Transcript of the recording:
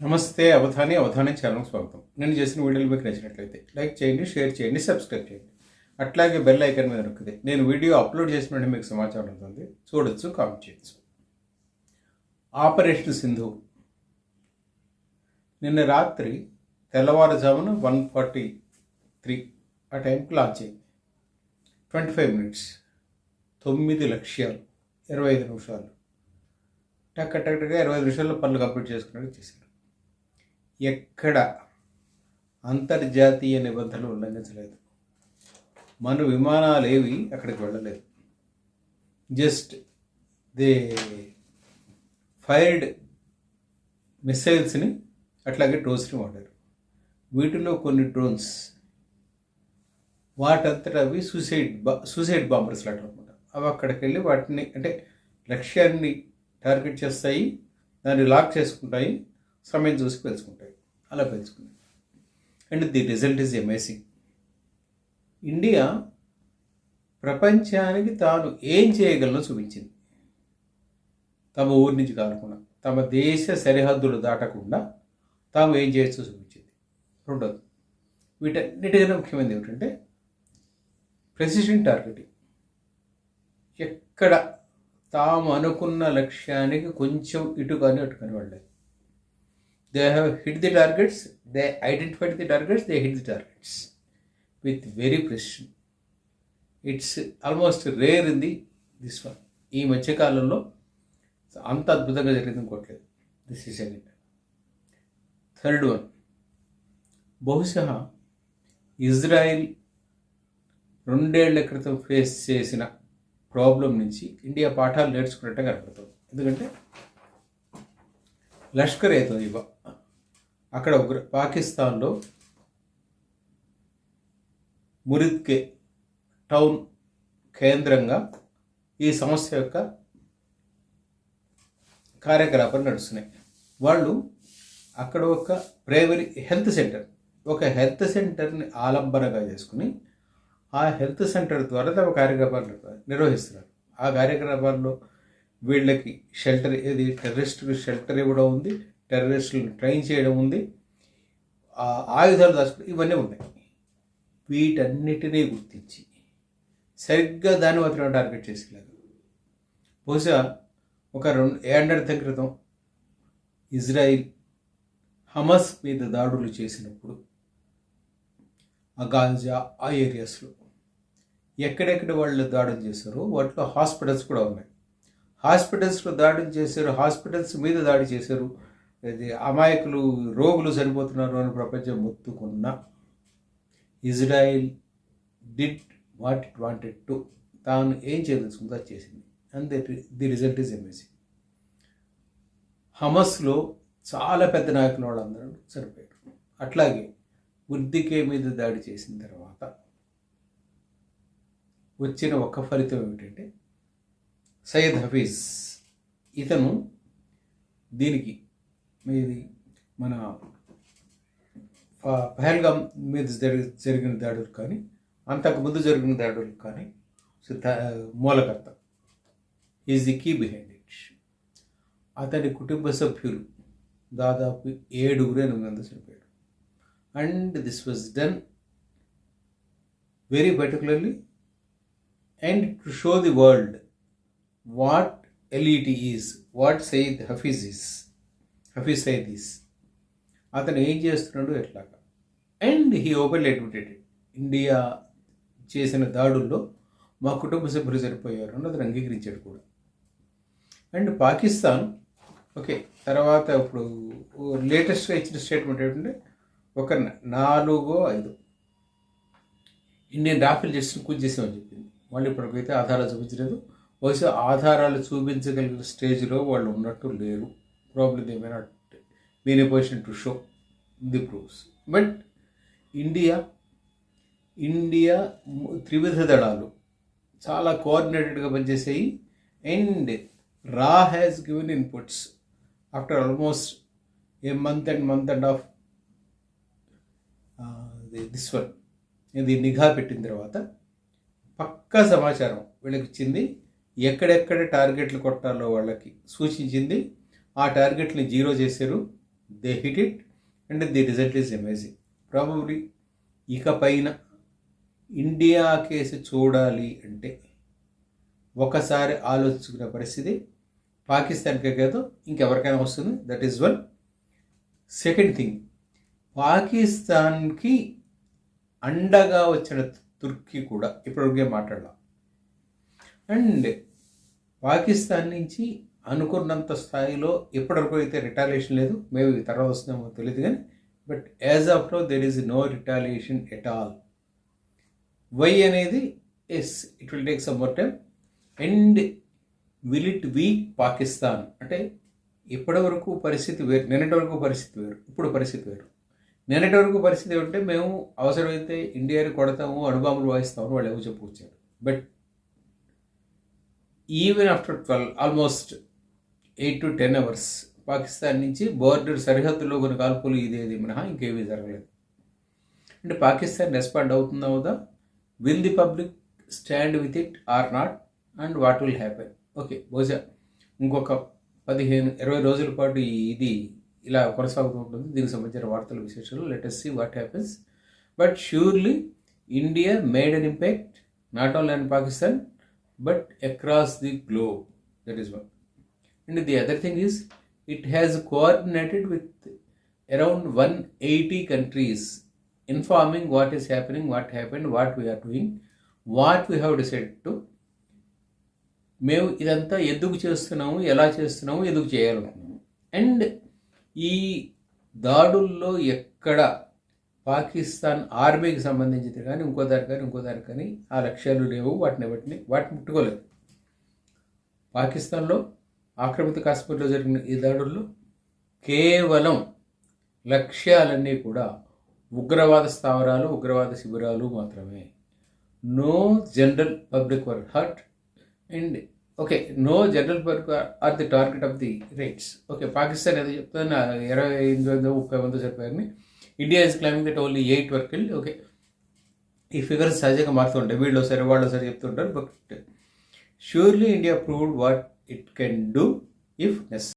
నమస్తే అవధాని అవధాని ఛానల్ స్వాగతం. నేను చేసిన వీడియోలు మీకు నచ్చినట్లయితే లైక్ చేయండి షేర్ చేయండి సబ్స్క్రైబ్ చేయండి. అట్లాగే బెల్ ఐకాన్ మీద నొక్కితే నేను వీడియో అప్లోడ్ చేసినట్టు మీకు సమాచారం ఉంటుంది. చూడొచ్చు కామెంట్ చేయొచ్చు. ఆపరేషన్ సింధు. నిన్న రాత్రి తెల్లవారుజామున వన్ ఫార్టీ త్రీ ఆ టైంకి లాంచ్ అయింది. ట్వంటీ ఫైవ్ మినిట్స్ తొమ్మిది లక్ష్యాలు ఇరవై ఐదు నిమిషాలు. టక్ టక్ టక్గా ఇరవై ఐదు నిమిషాల్లో పనులు కంప్లీట్ చేసుకున్నట్టు చేశారు. ఎక్కడ అంతర్జాతీయ నిబంధనలు ఉల్లంఘించలేదు. మన విమానాలు ఏవి అక్కడికి వెళ్ళలేదు. జస్ట్ దే ఫైర్డ్ మిసైల్స్ని అట్లాగే డ్రోన్స్ని వాడారు. వీటిలో కొన్ని డ్రోన్స్ వాటంతట అవి సూసైడ్ బా సూసైడ్ బాంబర్స్ లాంటి అనమాట అవి అక్కడికి వెళ్ళి వాటిని అంటే లక్ష్యాన్ని టార్గెట్ చేస్తాయి దాన్ని లాక్ చేసుకుంటాయి సమయం చూసి పెంచుకుంటాయి అలా పెంచుకున్నాయి and the result is amazing. India ప్రపంచానికి తాను ఏం చేయగలనో చూపించింది. తమ ఊరి నుంచి కాకుండా తమ దేశ సరిహద్దులు దాటకుండా తాము ఏం చేయొచ్చో చూపించింది. రెండోది వీటన్నిటికన్నా ముఖ్యమైనది ఏమిటంటే ప్రెసిషన్ టార్గెటింగ్ ఎక్కడ తాము అనుకున్న లక్ష్యానికి కొంచెం ఇటు కానీ అటు కానీ వెళ్ళలేదు they have hit the targets they identified the targets they hit the targets with very precision it's almost rare in the this one ఈ మధ్యకాలంలో అంత అద్భుతంగా జరిగింది ఇంకోట్లేదు దిస్ ఈ సెకండ్ థర్డ్ వన్ బహుశా ఇజ్రాయిల్ రెండేళ్ళ క్రితం ఫేస్ చేసిన ప్రాబ్లం నుంచి ఇండియా పాఠాలు నేర్చుకున్నట్టే కనపడుతుంది. ఎందుకంటే లష్కర్ అవుతుంది తోయిబా అక్కడ ఉగ్ర పాకిస్తాన్లో మురిద్కే టౌన్ కేంద్రంగా ఈ సంస్థ యొక్క కార్యకలాపాలు నడుస్తున్నాయి. వాళ్ళు అక్కడ ఒక ప్రైమరీ హెల్త్ సెంటర్ ఒక హెల్త్ సెంటర్ని ఆలంబనగా చేసుకుని ఆ హెల్త్ సెంటర్ ద్వారా తమ కార్యకలాపాలు నిర్వహిస్తున్నారు. ఆ కార్యకలాపాల్లో వీళ్ళకి షెల్టర్ ఏది? టెర్రరిస్టులకు షెల్టర్ ఇవ్వడం ఉంది. టెర్రరిస్టులను ట్రైన్ చేయడం ఉంది. ఆ ఆయుధాలు దాచుకోవడం ఇవన్నీ ఉన్నాయి. వీటన్నిటినీ గుర్తించి సరిగ్గా దాన్ని మాత్రం టార్గెట్ చేసేలాగా. బహుశా ఒక రెండు ఏడాది క్రితం ఇజ్రాయిల్ హమస్ మీద దాడులు చేసినప్పుడు ఆ గాజా ఆ ఏరియాస్లో ఎక్కడెక్కడ వాళ్ళు దాడులు చేశారో వాటిలో హాస్పిటల్స్ కూడా ఉన్నాయి. హాస్పిటల్స్లో దాడులు చేశారు హాస్పిటల్స్ మీద దాడి చేశారు అమాయకులు రోగులు సరిపోతున్నారు అని ప్రపంచం మొత్తుకున్న Israel did what it wanted to తాను ఏం చేయదలుచుకుందో అది చేసింది. And the result is amazing హమస్లో చాలా పెద్ద నాయకులు వాళ్ళందరూ చనిపోయారు. అట్లాగే వృద్ధికే మీద దాడి చేసిన తర్వాత వచ్చిన ఒక ఫలితం ఏమిటంటే సయ్యద్ హఫీజ్ ఇతను దీనికి ఇది మన పహల్గామ్ మీద జరిగి జరిగిన దాడులు కానీ అంతకుముందు జరిగిన దాడులు కానీ మూలకర్త is the key behind it. అతని కుటుంబ సభ్యులు దాదాపు ఏడుగురు ఎనిమిది వందలు చనిపోయాడు and this was done very particularly and to show the world what LET is what Syed Hafiz is. Hafiz అతను ఏం చేస్తున్నాడు ఎట్లాగా? And he open admitted India చేసిన దాడుల్లో మా కుటుంబ సభ్యులు చనిపోయారు అని అతను అంగీకరించాడు కూడా. అండ్ పాకిస్తాన్ ఓకే తర్వాత ఇప్పుడు లేటెస్ట్గా ఇచ్చిన స్టేట్మెంట్ ఏంటంటే ఒక నాలుగో ఐదు. ఇండియన్ రాఫెల్ జెట్స్ని కూల్ చేసామని చెప్పింది. వాళ్ళు ఇప్పటికైతే ఆధారాలు చూపించలేదు. బహుశా ఆధారాలు చూపించగలిగిన స్టేజ్లో వాళ్ళు ఉన్నట్టు లేరు. Problem they may not been a position to show the proofs but India India త్రివిధ దళాలు చాలా కోఆర్డినేటెడ్గా పనిచేసాయి. అండ్ రా has given inputs after almost a month and month and of this one ఇది నిఘా పెట్టిన తర్వాత పక్కా సమాచారం వీళ్ళకి ఇచ్చింది. ఎక్కడెక్కడ టార్గెట్లు కొట్టాలో వాళ్ళకి సూచించింది. ఆ టార్గెట్ని జీరో చేశారు. They hit it and the result is amazing probably ఇక పైన ఇండియా కేసు చూడాలి అంటే ఒకసారి ఆలోచించుకునే పరిస్థితి పాకిస్తాన్కే కాదు ఇంకెవరికైనా వస్తుంది. That is one second thing పాకిస్తాన్కి అండగా వచ్చిన తుర్కీ కూడా ఇప్పటికే మాట్లాడலாம் అండ్ పాకిస్తాన్ నుంచి అనుకున్నంత స్థాయిలో ఇప్పటివరకు అయితే రిటాలియేషన్ లేదు. మేబీ తర్వాత వస్తుందేమో తెలియదు కానీ but as of no there is no retaliation at all why అనేది yes it will take some more time and will it weak Pakistan అంటే ఇప్పటి వరకు పరిస్థితి వేరు నిన్నటి వరకు పరిస్థితి వేరు ఇప్పుడు పరిస్థితి వేరు. నిన్నటి వరకు పరిస్థితి ఉంటే మేము అవసరమైతే ఇండియాని కొడతాము అణుబాంబులు వాయిస్తాము వాళ్ళు ఎవరు చెప్పుకొచ్చారు. But even after twelve almost eight to ten hours. Pakistan నుంచి బోర్డర్ సరిహద్దులో కొన్ని కాల్పులు ఇదేది మినహా ఇంకేమీ జరగలేదు. అంటే పాకిస్తాన్ రెస్పాండ్ అవుతుందా అవుదా? Will the public stand with it or not and what will happen okay బహుశా ఇంకొక పదిహేను ఇరవై రోజుల పాటు ఇది ఇలా కొనసాగుతూ ఉంటుంది దీనికి సంబంధించిన వార్తల విశేషాలు. Latest see what happens but surely India made an impact not only and Pakistan but across the globe that is one and the other thing is it has coordinated with around one eighty countries informing what is happening what happened what we are doing what we have decide to మేము ఇదంతా ఎందుకు చేస్తున్నాము ఎలా చేస్తున్నాము ఎందుకు చేయాలనుకున్నాము and ఈ దాడుల్లో ఎక్కడ పాకిస్తాన్ ఆర్మీకి సంబంధించింది కానీ ఇంకో దారి కానీ ఇంకో దారి కానీ ఆ లక్ష్యాలు లేవు వాటిని వాటిని వాటిని ముట్టుకోలేదు. పాకిస్తాన్లో ఆక్రమిత కాశ్మీర్లో జరిగిన ఈ దాడుల్లో కేవలం లక్ష్యాలన్నీ కూడా ఉగ్రవాద స్థావరాలు ఉగ్రవాద శిబిరాలు మాత్రమే. No general public were hurt and okay no general public are the target of the raids okay Pakistan ఏదో చెప్తుంది ఇరవై ఎనిమిది వందల ముప్పై వందలు చెప్పారని India is claiming that only eight వరకు వెళ్ళి ఓకే ఈ ఫిగర్స్ సహజంగా మారుతుంటాయి వీళ్ళు సరే వాళ్ళు సరే చెప్తుంటారు but surely India proved what it can do if Nes